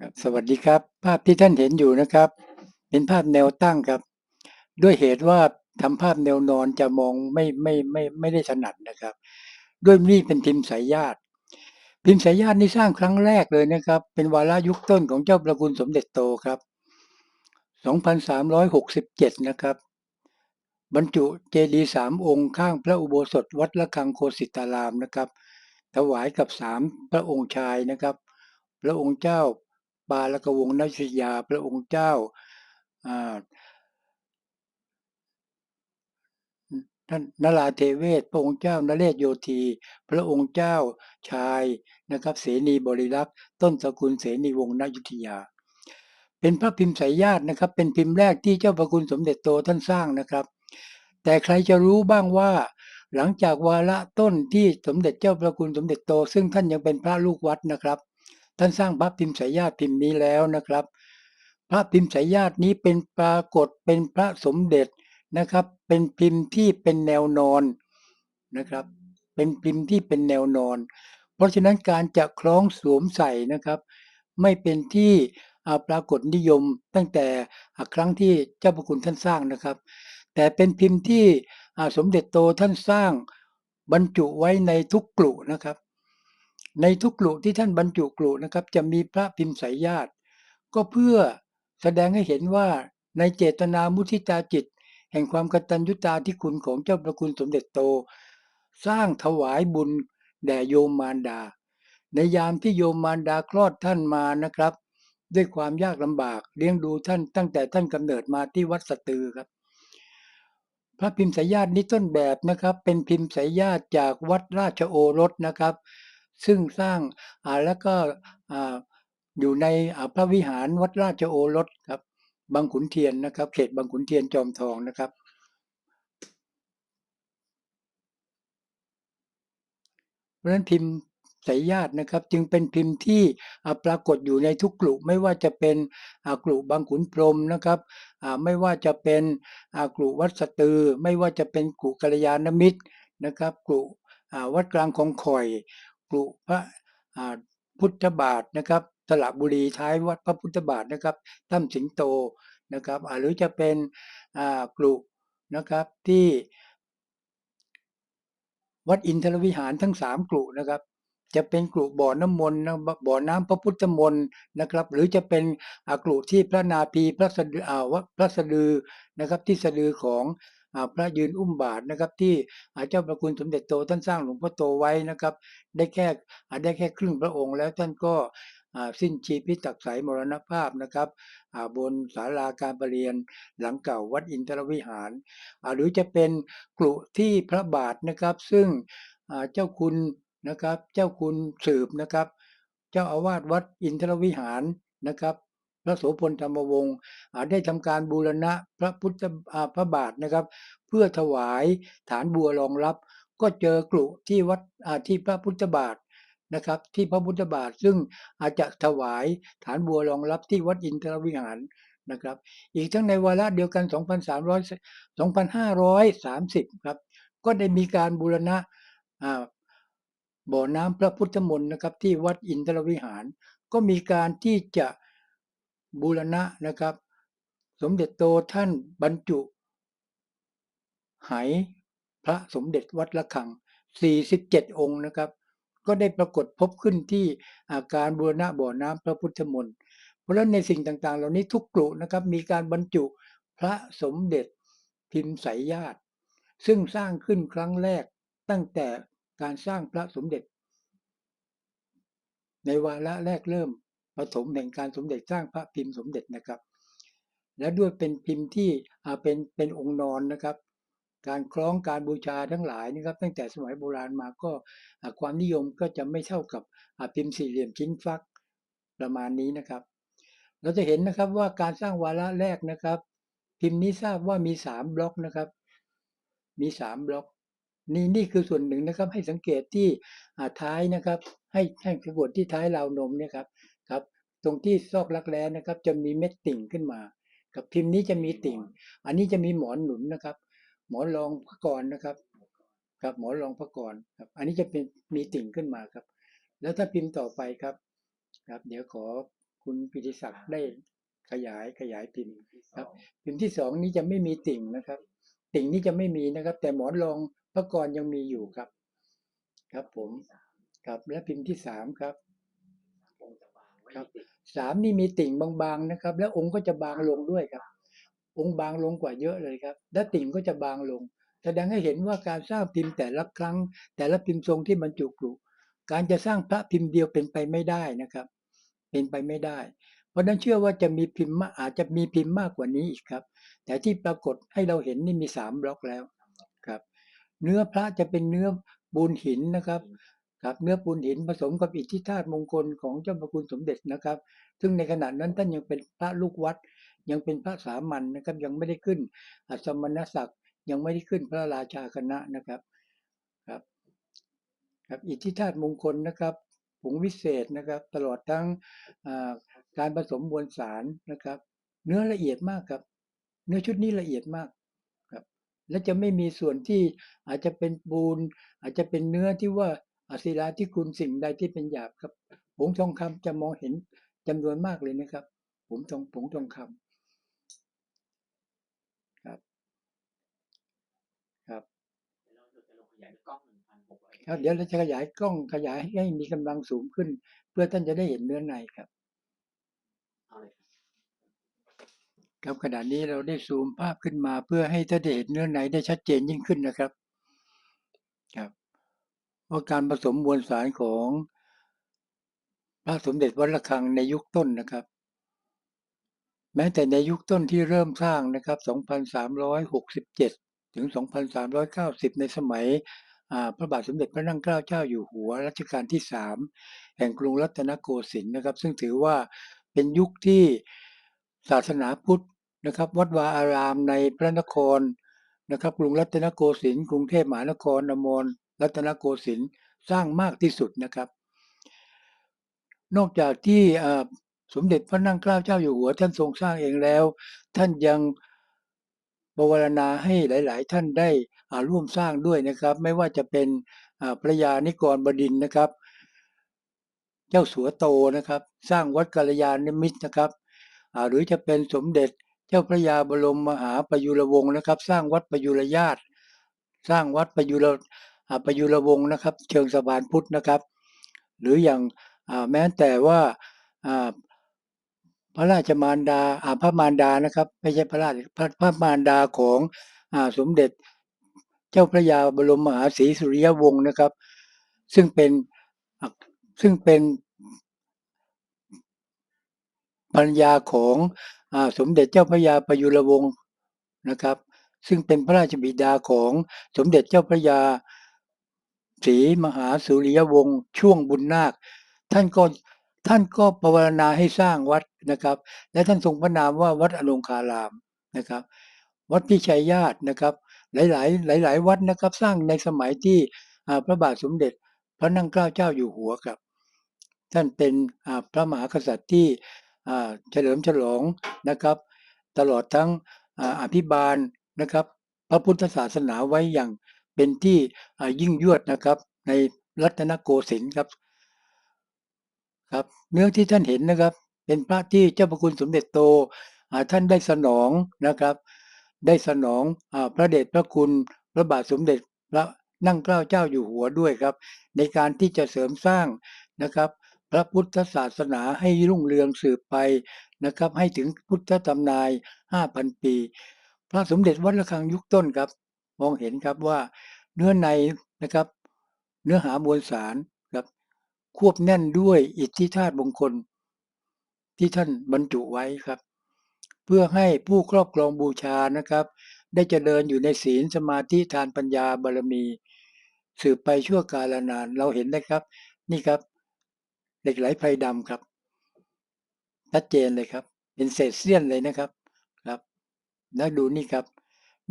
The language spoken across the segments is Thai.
ครับสวัสดีครับ ภาพที่ท่านเห็นอยู่นะครับ เป็นภาพแนวตั้งครับ ด้วยเหตุว่าทำภาพแนวนอนจะมองไม่ไม่ไม่ไม่ได้ถนัดนะครับ ด้วยนี่เป็นพิมพ์สายญาติ พิมพ์สายญาตินี่สร้างครั้งแรกเลยนะครับ เป็นวาระยุคต้นของเจ้าประคุณสมเด็จโตครับ 2367 นะครับ บรรจุเจดีย์สามองค์ข้างพระอุโบสถวัดละคังโคสิตารามนะครับ ถวายกับสามพระองค์ชายนะครับ พระองค์เจ้า ปาลกวงศ์นชยาพระองค์เจ้าท่านนราเทเวศพระองค์เจ้านเรศโยธี พระองค์เจ้าชายนะครับเสนีบริลักษ์ต้นสกุลเสนีวงศ์นยุทธยา เป็นพระพิมพ์สายญาตินะครับ เป็นพิมพ์แรกที่เจ้าพระคุณสมเด็จโตท่านสร้างนะครับ แต่ใครจะรู้บ้างว่า หลังจากวาระต้นที่สมเด็จเจ้าพระคุณสมเด็จโต ซึ่งท่านยังเป็นพระลูกวัดนะครับ ท่านสร้างพระพิมพ์สายญาติพิมพ์นี้แล้วนะครับ พระพิมพ์สายญาตินี้เป็นปรากฏเป็นพระสมเด็จนะครับ เป็นพิมพ์ที่เป็นแนวนอนนะครับ เป็นพิมพ์ที่เป็นแนวนอน เพราะฉะนั้นการจะคล้องสวมใส่นะครับ ไม่เป็นที่ปรากฏนิยมตั้งแต่ครั้งที่เจ้าพระคุณท่านสร้างนะครับ แต่เป็นพิมพ์ที่สมเด็จโตท่านสร้างบรรจุไว้ในทุกกลุ่นะครับ ในทุกกลุ่ที่ท่านบรรจุกลุ่นะครับ จะมีพระพิมพ์สายญาติ ก็เพื่อแสดงให้เห็นว่าในเจตนามุทิตาจิต แห่งความกตัญญูตาที่คุณของเจ้าประคุณสมเด็จโต สร้างถวายบุญแด่โยมมารดา ในยามที่โยมมารดาคลอดท่านมานะครับ ด้วยความยากลำบากเลี้ยงดูท่านตั้งแต่ท่านกำเนิดมาที่วัดสตือครับพระพิมพ์สายญาตินี้ต้นแบบนะครับ เป็นพิมพ์สายญาติจากวัดราชโอรสนะครับ ซึ่งสร้างแล้วก็อยู่ในพระวิหารวัดราชโอรสครับบางขุนเทียนนะครับ เขตบางขุนเทียนจอมทองนะครับ เพราะฉะนั้นพิมพ์สายญาตินะครับ จึงเป็นพิมพ์ที่ปรากฏอยู่ในทุกกลุ่มไม่ว่าจะเป็นกลุ่บางขุนพรมนะครับไม่ว่าจะเป็นกลุ่วัดสตือ ไม่ว่าจะเป็นกลุ่กัลยาณมิตรนะครับกลุ่วัดกลางของข่อย กลุ่พระพุทธบาทนะครับสระบุรีท้ายวัดพระพุทธบาทนะครับถ้ำสิงโตนะครับหรือจะเป็นกลุ่นะครับที่วัดอินทรวิหารทั้งสามกลุ่นะครับ จะเป็นกลุ่บ่อน้ำมนต์บ่อน้ำพระพุทธมนต์นะครับ หรือจะเป็นกลุ่ที่พระนาภีพระสะดือพระสะดือนะครับที่สะดือของพระยืนอุ้มบาทนะครับที่เจ้าประคุณสมเด็จโตท่านสร้างหลวงพ่อโตไว้นะครับ ได้แค่ได้แค่ครึ่งพระองค์แล้วท่านก็สิ้นชีพิตักสายมรณภาพนะครับบนศาลาการประเรียนหลังเก่าวัดอินทรวิหาร หรือจะเป็นกลุ่ที่พระบาทนะครับ ซึ่งเจ้าคุณนะครับ เจ้าคุณสืบนะครับ เจ้าอาวาสวัดอินทรวิหารนะครับ พระโสพลธรรมวงศ์ได้ทำการบูรณะพระพุทธพระบาทนะครับ เพื่อถวายฐานบัวรองรับ ก็เจอกลุ่ที่วัดที่พระพุทธบาทนะครับที่พระพุทธบาทซึ่งอาจจะถวายฐานบัวรองรับที่วัดอินทรวิหารนะครับ อีกทั้งในวาระเดียวกัน 2,300 2,530 ครับ ก็ได้มีการบูรณะบ่อน้ำพระพุทธมนต์นะครับที่วัดอินทรวิหาร ก็มีการที่จะ บูรณะนะครับ สมเด็จโตท่านบรรจุไหพระสมเด็จวัดละคัง 47 องค์นะครับ ก็ได้ปรากฏพบขึ้นที่อาการบูรณะบ่อน้ำพระพุทธมนต์เพราะฉะนั้นในสิ่งต่างๆ เหล่านี้ทุกกลุ่นะครับ มีการบรรจุพระสมเด็จพิมพ์สายญาติ ซึ่งสร้างขึ้นครั้งแรกตั้งแต่การสร้างพระสมเด็จ ในวาระแรกเริ่ม ปฐมแห่งการสมเด็จสร้างพระพิมพ์สมเด็จนะครับ และด้วยเป็นพิมพ์ที่เป็นเป็นองค์นอนนะครับ การคล้องการบูชาทั้งหลายนะครับ ตั้งแต่สมัยโบราณมาก็ความนิยมก็จะไม่เท่ากับพิมพ์สี่เหลี่ยมชิ้นฟักประมาณนี้นะครับ เราจะเห็นนะครับว่าการสร้างวาระแรกนะครับ พิมพ์นี้ทราบว่ามีสามบล็อกนะครับ มีสามบล็อกนี่นี่คือส่วนหนึ่งนะครับให้สังเกตที่ท้ายนะครับ ให้ให้สังเกตที่ท้ายราวนมเนี่ยครับ ตรงที่ซอกรักแร้นะครับ จะมีเม็ดติ่งขึ้นมา กับพิมพ์นี้จะมีติ่ง อันนี้จะมีหมอนหนุนนะครับ หมอนรองพระกรนะครับครับหมอนรองพระกรครับ อันนี้จะเป็นมีติ่งขึ้นมาครับ แล้วถ้าพิมพ์ต่อไปครับ ครับ เดี๋ยวขอขคุณปิติศักดิ์ได้ขยายขยายพิมพ์ครับ พิมพ์ที่สองนี้จะไม่มีติ่งนะครับ ติ่งนี้จะไม่มีนะครับ แต่หมอนรองพระกรยังมีอยู่ครับ ครับผมครับและพิมพ์ที่สามครับอง ค์จะบางไม่ครับมีติดสามนี่มีติ่งบางๆนะครับ แล้วองค์ก็จะบางลงด้วยครับ องค์บางลงกว่าเยอะเลยครับ และติ่งก็จะบางลง แสดงให้เห็นว่าการสร้างพิมพ์แต่ละครั้ง แต่ละพิมพ์ทรงที่บรรจุกรุการจะสร้างพระพิมพ์เดียวเป็นไปไม่ได้นะครับ เป็นไปไม่ได้ เพราะฉะนั้นเชื่อว่าจะมีพิมพ์มากอาจจะมีพิมพ์มากกว่านี้อีกครับ แต่ที่ปรากฏให้เราเห็นนี่มีสามบล็อกแล้วครับ เนื้อพระจะเป็นเนื้อปูนหินนะครับ ครับเนื้อปูนหินผสมกับอิทธิธาตุมงคลของเจ้าพระคุณสมเด็จนะครับ ซึ่งในขณะนั้นท่านยังเป็นพระลูกวัด ยังเป็นพระสามัญนะครับยังไม่ได้ขึ้นอัสมณศักดิ์ยังไม่ได้ขึ้นพระราชาคณะนะครับครับครับอิทธิธาตุมงคลนะครับผงวิเศษนะครับ ตลอดทั้งการผสมมวลสารนะครับ เนื้อละเอียดมากครับ เนื้อชุดนี้ละเอียดมากครับและจะไม่มีส่วนที่อาจจะเป็นปูน อาจจะเป็นเนื้อที่ว่า อาศิลาที่คุณสิ่งใดที่เป็นหยาบครับ ผงทองคำจะมองเห็นจำนวนมากเลยนะครับผงทองผงทองคำครับ ครับครับเดี๋ยวเราจะขยายกล้องขยายให้มีกำลังสูงขึ้น เพื่อท่านจะได้เห็นเนื้อในครับครับขณะนี้เราได้ซูมภาพขึ้นมาเพื่อให้ท่านได้เห็นเนื้อในได้ชัดเจนยิ่งขึ้นนะครับ ว่าการผสมมวลสารของพระสมเด็จวัดระฆังในยุคต้นนะครับ แม้แต่ในยุคต้นที่เริ่มสร้างนะครับ 2367 ถึง 2390 ในสมัยพระบาทสมเด็จพระนั่งเกล้าเจ้าอยู่หัวรัชกาลที่ 3 แห่งกรุงรัตนโกสินทร์นะครับ ซึ่งถือว่าเป็นยุคที่ศาสนาพุทธนะครับ วัดวาอารามในพระนครนะครับกรุงรัตนโกสินทร์กรุงเทพมหานครอมร รัตนโกสินทร์สร้างมากที่สุดนะครับ นอกจากที่สมเด็จพระนั่งเกล้าเจ้าอยู่หัวท่านทรงสร้างเองแล้ว ท่านยังบวรณาให้หลาย ๆ ท่านได้ร่วมสร้างด้วยนะครับ ไม่ว่าจะเป็นพระยานิกรบดินนะครับ เจ้าสัวโตนะครับ สร้างวัดกัลยาณมิตรนะครับหรือจะเป็นสมเด็จเจ้าพระยาบรมมหาประยุรวงศ์นะครับ สร้างวัดประยุรญาติ สร้างวัดประยุรา ประยุรวงศ์นะครับ เชิงสะพานพุทธนะครับ หรืออย่างอ่าแม้แต่ว่าอ่าพระราชมารดาอ่าพระมารดานะครับไม่ใช่พระราชพระพระมารดาของอ่าสมเด็จเจ้าพระยาบรมมหาศรีสุริยวงศ์นะครับ ซึ่งเป็นซึ่งเป็นภรรยาของอ่าสมเด็จเจ้าพระยาประยุรวงศ์นะครับ ซึ่งเป็นพระราชบิดาของสมเด็จเจ้าพระยา ศรีมหาสุริยวงศ์ช่วงบุญนาค ท่านก็ท่านก็ภาวนาให้สร้างวัดนะครับ และท่านทรงพระนามว่าวัดอลงคารามนะครับ วัดพิชัยญาตินะครับ หลาย ๆ หลาย ๆ วัดนะครับ สร้างในสมัยที่พระบาทสมเด็จ พระนั่งเกล้าเจ้าอยู่หัวครับ ท่านเป็นพระมหากษัตริย์ที่เฉลิมฉลองนะครับ ตลอดทั้งอภิบาลนะครับ พระพุทธศาสนาไว้อย่าง เป็นที่ยิ่งยวดนะครับในรัตนโกสินทร์ครับครับเนื้อที่ท่านเห็นนะครับ เป็นพระที่เจ้าพระคุณสมเด็จโตอาท่านได้สนองนะครับ ได้สนองอพระเดชพระคุณพระบาทสมเด็จพระนั่งเกล้าเจ้าอยู่หัวด้วยครับ ในการที่จะเสริมสร้างนะครับ พระพุทธศาสนาให้รุ่งเรืองสืบไปนะครับ ให้ถึงพุทธตำนาย 5,000 ปี พระสมเด็จวัดระฆังยุคต้นครับ มองเห็นครับว่าเนื้อในนะครับ เนื้อหามวลสารครับควบแน่นด้วยอิทธิธาตุมงคล ที่ท่านบรรจุไว้ครับ เพื่อให้ผู้ครอบครองบูชานะครับ ได้เจริญอยู่ในศีลสมาธิทานปัญญาบารมี สืบไปชั่วกาลนาน เราเห็นนะครับ นี่ครับเหล็กไหลไพรดำครับชัดเจนเลยครับ เป็นเศษเสี้ยนเลยนะครับครับ แล้วดูนี่ครับ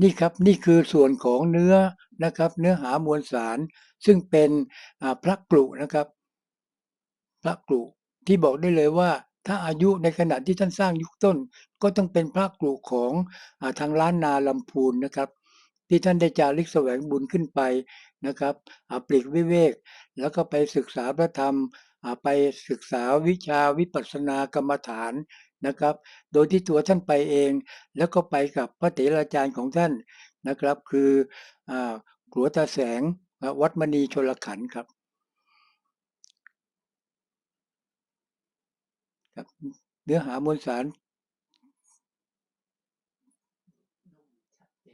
นี่ครับนี่คือส่วนของเนื้อนะครับ เนื้อหามวลสาร ซึ่งเป็นพระกรุนะครับพระกรุที่บอกได้เลยว่า ถ้าอายุในขณะที่ท่านสร้างยุคต้น ก็ต้องเป็นพระกรุของอทางล้านนาลำพูนนะครับ ที่ท่านได้จาริกแสวงบุญขึ้นไปนะครับปลีกวิเวก แล้วก็ไปศึกษาพระธรรมไปศึกษาวิชาวิปัสสนากรรมฐาน นะครับ โดยที่ตัวท่านไปเอง แล้วก็ไปกับพระเถราจารย์ของท่านนะครับ คืออ่าหลวตาแสงวัดมณีชลขันครับครับเนื้อหามวลสาร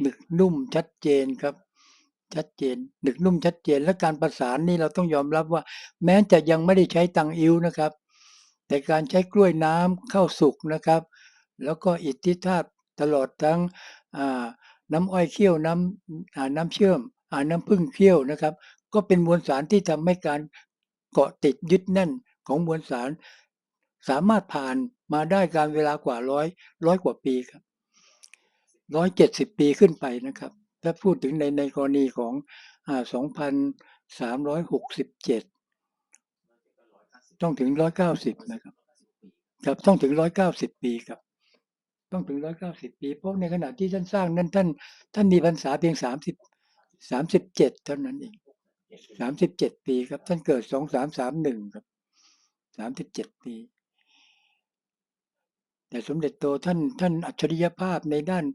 หนึกนุ่มชัดเจนครับ ชัดเจนหนึกนุ่มชัดเจนและการประสานนี่เราต้องยอมรับว่า แม้จะยังไม่ได้ใช้ตังอิ้วนะครับ แต่การใช้กล้วยน้ำเข้าสุกนะครับ แล้วก็อิทธิธาตุตลอดทั้งน้ำอ้อยเคี่ยวน้ำน้ำเชื่อมอน้ำผึ้งเคี่ยวนะครับ ก็เป็นมวลสารที่ทำให้การเกาะติดยึดแน่นของมวลสาร สามารถผ่านมาได้การเวลากว่าร้อยร้อยกว่าปีครับร้อยเจ็ดสิบปีขึ้นไปนะครับ ถ้าพูดถึงในในกรณีของสองพันสามร้อยหกสิบเจ็ด ต้องถึงร้อยเก้าสิบนะครับครับต้องถึงร้อยเก้าสิบปีครับ ต้องถึงร้อยเก้าสิบปีเพราะในขณะที่ท่านสร้างนั้นท่าน ท่านมีพรรษาเพียงสามสิบสามสิบเจ็ดเท่านั้นเองสามสิบเจ็ดปีครับ ท่านเกิดสองสามสามหนึ่งครับสามสิบเจ็ดปี แต่สมเด็จโตท่านท่านอัจฉริยภาพในด้าน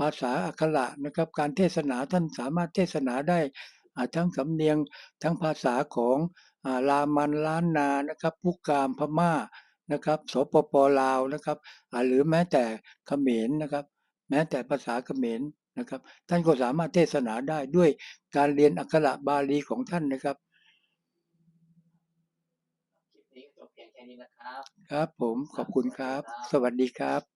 ภาษาอักขระนะครับ การเทศนาท่านสามารถเทศนาได้ ทั้งสำเนียงทั้งภาษาของอ่ารามันล้านนานะครับพุกามพม่านะครับสปปลาวนะครับอ่าหรือแม้แต่เขมรนะครับ แม้แต่ภาษาเขมรนะครับ ท่านก็สามารถเทศนาได้ด้วยการเรียนอักขระบาลีของท่านนะครับคลิปนี้ก็จบเพียงแค่นี้นะครับครับผมขอบคุณครับ สวัสดีครับ